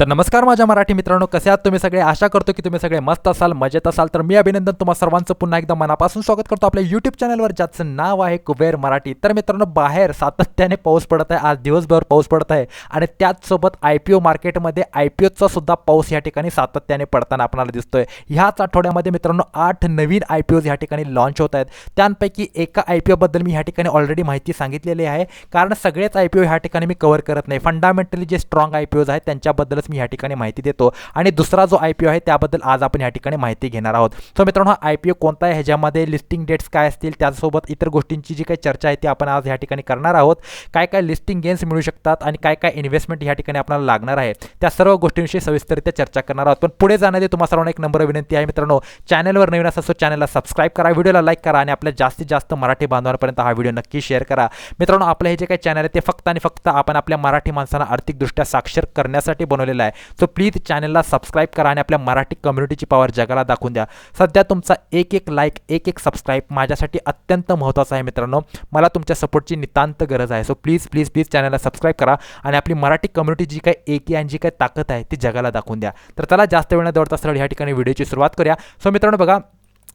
तर नमस्कार माझ्या मराठी मित्रांनो कसे आहात तुम्ही सगळे? आशा करतो की तुम्ही सगळे मस्त असाल मजेत असाल. तर मी अभिनंदन तुम्हा सर्वांचं पुन्हा एकदा मनापासून स्वागत करतो आपल्या यूट्यूब चॅनलवर ज्याचं नाव आहे कुबेर मराठी. तर मित्रांनो बाहेर सातत्याने पाऊस पडत आहे आज दिवसभर पाऊस पडत आहे आणि त्याचसोबत आय पी ओ मार्केटमध्ये आय पी ओचा सुद्धा पाऊस या ठिकाणी सातत्याने पडताना आपल्याला दिसतोय. ह्याच आठवड्यामध्ये मित्रांनो आठ नवीन आय पी ओज या ठिकाणी लॉन्च होत आहेत. त्यांपैकी एका आय पी ओबद्दल मी ह्या ठिकाणी ऑलरेडी माहिती सांगितलेली आहे. कारण सगळेच आय पी ओ ह्या ठिकाणी मी कव्हर करत नाही. फंडामेंटली जे स्ट्रॉंग आय पी ओज आहेत त्यांच्याबद्दलच मी ह्या ठिकाणी माहिती देतो. आणि दुसरा जो आय पी ओ आहे त्याबद्दल आज आपण ह्या ठिकाणी माहिती घेणार आहोत. सो मित्रांनो हा आय पी ओ कोणता आहे? ह्याच्यामध्ये लिस्टिंग डेट्स काय असतील? त्यासोबत इतर गोष्टींची जी काही चर्चा आहे ती आपण आज ह्या ठिकाणी करणार आहोत. काय काय लिस्टिंग गेन्स मिळू शकतात आणि काय काय इन्व्हेस्टमेंट ह्या ठिकाणी आपल्याला लागणार आहे? त्या सर्व गोष्टींविषयी सविस्तरित्या चर्चा करणार आहोत. पण पुढे जाण्याआधी तुम्हाला सर्वांना एक नंबर विनंती आहे मित्रांनो. चॅनलवर नवीन असा सो चॅनलला सबस्क्राईब करा. व्हिडिओला लाईक करा आणि आपल्या जास्तीत जास्त मराठी बांधवांपर्यंत हा व्हिडिओ नक्की शेअर करा. मित्रांनो आपलं हे जे काही चॅनल आहे ते फक्त आणि फक्त आपण आपल्या मराठी माणसांना आर्थिकदृष्ट्या साक्षर करण्यासाठी बनवलेलं आहे. सो प्लीज चॅनलला सबस्क्राईब करा आणि आपल्या मराठी कम्युनिटीची पॉवर जगाला दाखवून द्या. सध्या तुमचा एक एक लाईक एक एक सबस्क्राईब माझ्यासाठी अत्यंत महत्त्वाचा आहे मित्रांनो. मला तुमच्या सपोर्टची नितांत गरज आहे. सो प्लीज प्लीज प्लीज चॅनलला सबस्क्राईब करा आणि आपली मराठी कम्युनिटी जी काही एकी आणि जी काही ताकद आहे ती जगाला दाखवून द्या. तर चला जास्त वेळ न दौडता सरळ ह्या ठिकाणी व्हिडिओची सुरुवात करूया. सो मित्रांनो बघा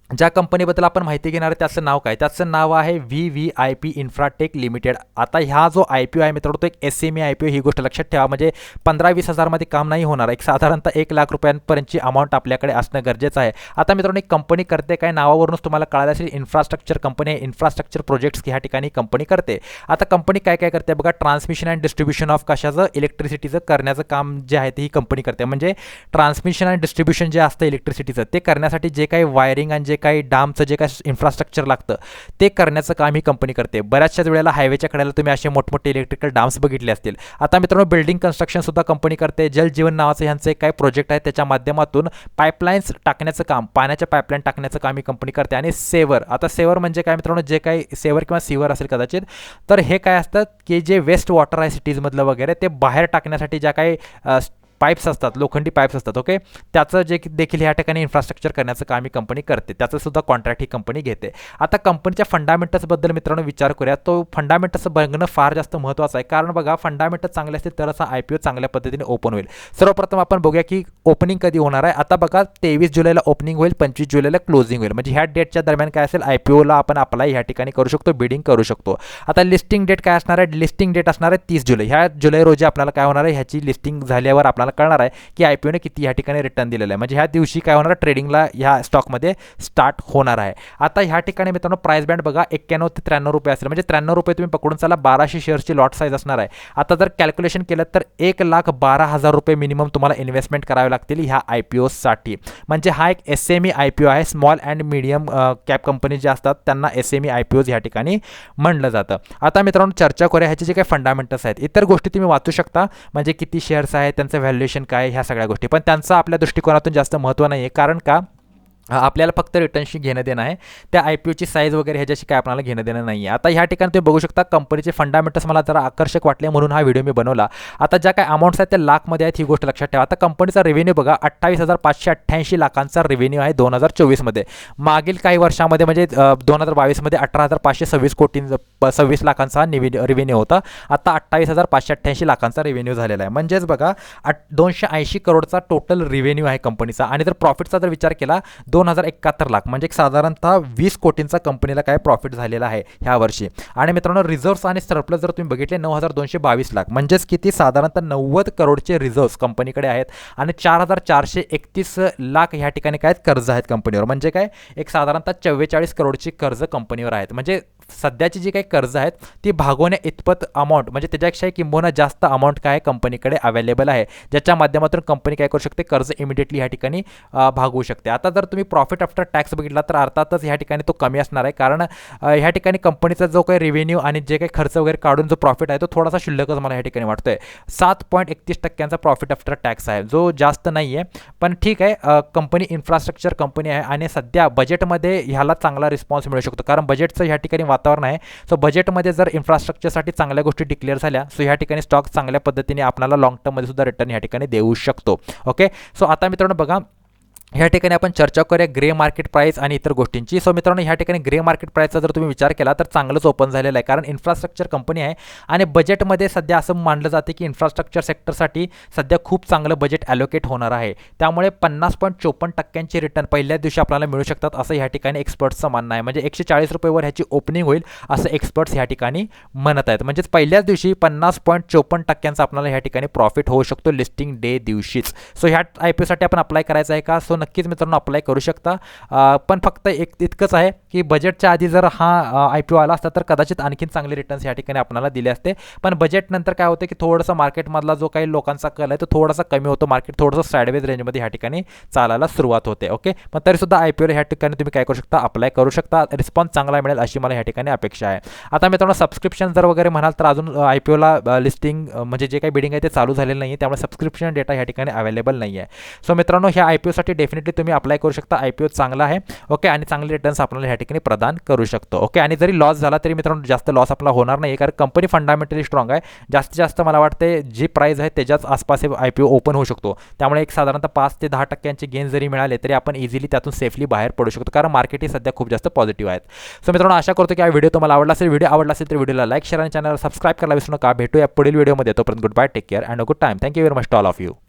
ज्या कंपनीबद्दल आपण माहिती घेणार आहे त्याचं नाव काय? त्याचं नाव आहे V V I P infratech limited आता ह्या जो आय पी ओ आहे मित्रांनो तो एक S M E I P O ही गोष्ट लक्षात ठेवा. म्हणजे पंधरा वीस हजारमध्ये काम नाही होणार. एक साधारणतः एक लाख रुपयांपर्यंतची अमाऊंट आपल्याकडे असणं गरजेचं आहे. आता मित्रांनो एक कंपनी करते काय? नावावरूनच तुम्हाला कळालं असेल इन्फ्रास्ट्रक्चर कंपनी आहे. इन्फ्रास्ट्रक्चर प्रोजेक्ट्स ह्या ठिकाणी कंपनी करते. आता कंपनी काय काय करते? बघा ट्रान्समिशन अँड डिस्ट्रीब्युशन ऑफ कशाचं? इलेक्ट्रिसिटीचं करण्याचं काम जे आहे ते ही कंपनी करते. म्हणजे ट्रान्समिशन अँड डिस्ट्रीब्युशन जे असतं इलेक्ट्रिसिटीचं ते करण्यासाठी जे काही वायरिंग आणि जे काही डामचं जे काही इन्फ्रास्ट्रक्चर लागतं ते करण्याचं काम ही कंपनी करते. बऱ्याचशाच वेळेला हायवेच्या कड्याला तुम्ही असे मोठमोठे इलेक्ट्रिकल डाम्स बघितले असतील. आता मित्रांनो बिल्डिंग कन्स्ट्रक्शनसुद्धा कंपनी करते. जलजीवन नावाचं ह्यांचं एक काय प्रोजेक्ट आहे त्याच्या माध्यमातून पाईपलाईन्स टाकण्याचं काम पाण्याच्या पाईपलाईन टाकण्याचं काम ही कंपनी करते. आणि सेवर आता सेवर म्हणजे काय मित्रांनो जे काही सेवर किंवा सिवर असेल कदाचित तर हे काय असतं की जे वेस्ट वॉटर आहे सिटीजमधलं वगैरे ते बाहेर टाकण्यासाठी ज्या काही पाईप्स असतात लोखंडी पाईप्स असतात ओके त्याचं जे देखील ह्या ठिकाणी इन्फ्रास्ट्रक्चर करण्याचं काम ही कंपनी करते. त्याचंसुद्धा कॉन्ट्रॅक्ट ही कंपनी घेते. आता कंपनीच्या फंडामेंटल्सबद्दल मित्रांनो विचार करूया. तो फंडामेंटल्स बघणं फार जास्त महत्त्वाचं आहे. कारण बघा फंडामेंटल चांगले असतील तरच हा आय पी ओ चांगल्या पद्धतीने ओपन होईल. सर्वप्रथम आपण बघूया की ओपनिंग कधी होणार आहे. आता बघा तेवीस जुलैला ओपनिंग होईल पंचवीस जुलैला क्लोजिंग होईल. म्हणजे ह्या डेटच्या दरम्यान काय असेल आय पी ओला आपण अप्लाय ह्या ठिकाणी करू शकतो बिडिंग करू शकतो. आता लिस्टिंग डेट काय असणार आहे? लिस्टिंग डेट असणार आहे तीस जुलै. ह्या जुलै रोजी आपल्याला काय होणार आहे? ह्याची लिस्टिंग झाल्यावर आपल्याला कळणार आहे की आय पी ओने किती ह्या ठिकाणी रिटर्न दिलेलं आहे. म्हणजे ह्या दिवशी काय होणार ट्रेडिंगला ह्या स्टॉकमध्ये स्टार्ट होणार आहे. आता ह्या ठिकाणी मित्रांनो प्राईस बँड बघा एक्क्याण्णव ते त्र्याण्णव रुपये असेल. म्हणजे त्र्याण्णव रुपये तुम्ही पकडून चला बाराशे शेअर्सची लॉट साईज असणार आहे. आता जर कॅल्क्युलेशन केलं तर एक लाख बारा हजार रुपये मिनिमम तुम्हाला इन्व्हेस्टमेंट करावे लागतील ह्या आय पी ओसाठी म्हणजे हा एक S M E I P O आहे. Small and medium cap company ज्या असतात त्यांना S M E I P Os ह्या ठिकाणी म्हणलं जातं. आता मित्रांनो चर्चा करूया. ह्याचे जे काही फंडामेंटल्स आहेत इतर गोष्टी तुम्ही वाचू शकता. म्हणजे किती शेअर्स आहेत त्यांचं व्हॅल्युएशन काय ह्या सगळ्या गोष्टी. पण त्यांचं आपल्या दृष्टिकोनातून जास्त महत्त्व नाही आहे कारण का? आपल्याला फक्त रिटर्नशी घेणं देणं आहे. त्या आय पी ओची साईज वगैरे ह्याच्याशी काय आपल्याला घेणं देणं नाही आहे आता ह्या ठिकाणी तुम्ही बघू शकता कंपनीचे फंडामेंटल्स मला जरा आकर्षक वाटले म्हणून हा व्हिडिओ मी बनवला. आता ज्या काय अमाऊंट्स आहेत त्या लाखमध्ये आहेत ही गोष्ट लक्षात ठेवा. आता कंपनीचा रेव्हेन्यू बघा अठ्ठावीस हजार पाचशे अठ्ठ्याऐंशी लाखांचा रेव्हेन्यू आहे दोन हजार चोवीसमध्ये. मागील काही वर्षामध्ये म्हणजे दोन हजार बावीसमध्ये अठरा हजार पाचशे सव्वीस कोटी सव्वीस लाखांचा हा निव्हि रेव्हेन्यू होता. आता अठ्ठावीस हजार पाचशे अठ्ठ्याऐंशी लाखांचा रेव्हेन्यू झालेला आहे. म्हणजेच बघा आठ दोनशे ऐंशी करोडचा टोटल रेव्हेन्यू आहे कंपनीचा आणि जर प्रॉफिटचा जर विचार केला दोन हजार एकाहत्तर लाख म्हणजे साधारणतः वीस कोटींचा कंपनीला काय प्रॉफिट झालेला आहे ह्या वर्षी. आणि मित्रांनो रिझर्व्स आणि सरप्लस जर तुम्ही बघितले नऊ हजार दोनशे बावीस लाख म्हणजेच किती साधारणतः नव्वद करोडचे रिझर्व्स कंपनीकडे आहेत आणि चार हजार चारशे एकतीस लाख ह्या ठिकाणी काय कर्ज आहेत कंपनीवर म्हणजे काय? एक साधारणतः चव्वेचाळीस करोडची कर्ज कंपनीवर आहेत. म्हणजे सध्याची जी काही कर्ज आहेत ती भागवण्या इतपत अमाऊंट म्हणजे त्याच्यापेक्षा किंबहुना जास्त अमाऊंट काय कंपनीकडे अवेलेबल आहे ज्याच्या माध्यमातून कंपनी काय करू शकते कर्ज इमिडिएटली ह्या ठिकाणी भागवू शकते. आता जर तुम्ही प्रॉफिट आफ्टर टॅक्स बघितला तर अर्थातच ह्या ठिकाणी तो कमी असणार आहे. कारण ह्या ठिकाणी कंपनीचा जो काही रेव्हेन्यू आणि जे काही खर्च वगैरे काढून जो प्रॉफिट आहे तो थोडासा शिल्लकच मला ह्या ठिकाणी वाटतो आहे सात पॉईंट एकतीस टक्क्यांचा प्रॉफिट आफ्टर टॅक्स आहे. जो जास्त नाही आहे पण ठीक आहे कंपनी इन्फ्रास्ट्रक्चर कंपनी आहे आणि सध्या बजेटमध्ये ह्याला चांगला रिस्पॉन्स मिळू शकतो. कारण बजेटचं ह्या ठिकाणी वातावरण आहे. सो बजेटमध्ये जर इन्फ्रास्ट्रक्चरसाठी चांगल्या गोष्टी डिक्लेअर झाल्या सो ह्या ठिकाणी स्टॉक चांगल्या पद्धतीने आपल्याला लॉंग टर्ममध्ये सुद्धा रिटर्न ह्या ठिकाणी देऊ शकतो. ओके सो आता मित्रांनो बघा ह्या ठिकाणी आपण चर्चा करूया ग्रे मार्केट प्राईस आणि इतर गोष्टींची. सो मित्रांनो ह्या ठिकाणी ग्रे मार्केट प्राईसचा जर तुम्ही विचार केला तर चांगलंच ओपन झालेलं आहे. कारण इन्फ्रास्ट्रक्चर कंपनी आहे आणि बजेटमध्ये सध्या असं मानलं जाते की इन्फ्रास्ट्रक्चर सेक्टरसाठी सध्या खूप चांगलं बजेट ॲलोकेट होणार आहे. त्यामुळे पन्नास पॉईंट चोपन्न टक्क्यांची रिटर्न पहिल्या दिवशी आपल्याला मिळू शकतात असं ह्या ठिकाणी एक्सपर्ट्सचं म्हणणं आहे. म्हणजे एकशे चाळीस रुपयेवर ह्याची ओपनिंग होईल असं एक्सपर्ट्स ह्या ठिकाणी म्हणत आहेत. म्हणजेच पहिल्याच दिवशी पन्नास पॉईंट चोपन्न टक्क्यांचा आपल्याला ह्या ठिकाणी प्रॉफिट होऊ शकतो लिस्टिंग डे दिवशीच. सो ह्या आय पी ओसाठी आपण अप्लाय करायचं आहे का? सो नक्कीच मित्रांनो अप्लाय करू शकता. पण फक्त एक इतकंच आहे की बजेटच्या आधी जर हा आय पी ओ आला असता तर कदाचित आणखीन चांगले रिटर्न्स या ठिकाणी आपल्याला दिले असते. पण बजेट नंतर काय होतं की थोडंसं मार्केटमधला जो काही लोकांचा कल आहे तो थोडासा कमी होतो. मार्केट थोडंसं साईडवेज रेंजमध्ये ह्या ठिकाणी चालायला सुरुवात होते. ओके पण तरीसुद्धा आय पी ओला ह्या ठिकाणी तुम्ही काय करू शकता? अप्लाय करू शकता. रिस्पॉन्स चांगला मिळेल अशी मला ह्या ठिकाणी अपेक्षा आहे. आता मित्रांनो सबस्क्रिप्शन जर वगैरे म्हणाल तर अजून आय पी ओला लिस्टिंग म्हणजे जे काही बिडिंग आहे ते चालू झालेलं नाही आहे त्यामुळे सबस्क्रिप्शन डेटा ह्या ठिकाणी अवेलेबल नाही आहे सो मित्रांनो ह्या आय पी ओसाठी डेफिनेटली तुम्ही अप्लाय करू शकता. आय पी ओ चांगला आहे. ओके आणि चांगले रिटर्न्स आपल्याला ह्या ठिकाणी प्रदान करू शकतो. ओके आणि जरी लॉस झाला तरी मित्रांनो जास्त लॉस आपला होणार नाही. कारण कंपनी फंडामेंटली स्ट्रॉंग आहे. जास्तीत जास्त मला वाटते जी प्राईज आहे त्याच्याच आसपास आय पी ओ ओपन होऊ शकतो. त्यामुळे एक साधारणतः पाच ते दहा टक्क्यांचे गेन जरी मिळाले तरी आपण इझिली त्यातून सेफली बाहेर पडू शकतो. कारण मार्केट ही सध्या खूप जास्त पॉझिटिव्ह आहेत. सो मित्रांनो आशा करतो की हा व्हिडिओ तुम्हाला आवडला असेल. व्हिडिओ आवडला असेल तर व्हिडिओला लाईक शेअर आणि चॅनल सबस्क्राईब करायला विसरू नका. भेटूया पुढील व्हिडिओमध्ये तोपर्यंत good bye take care and a good time thank you very much all of you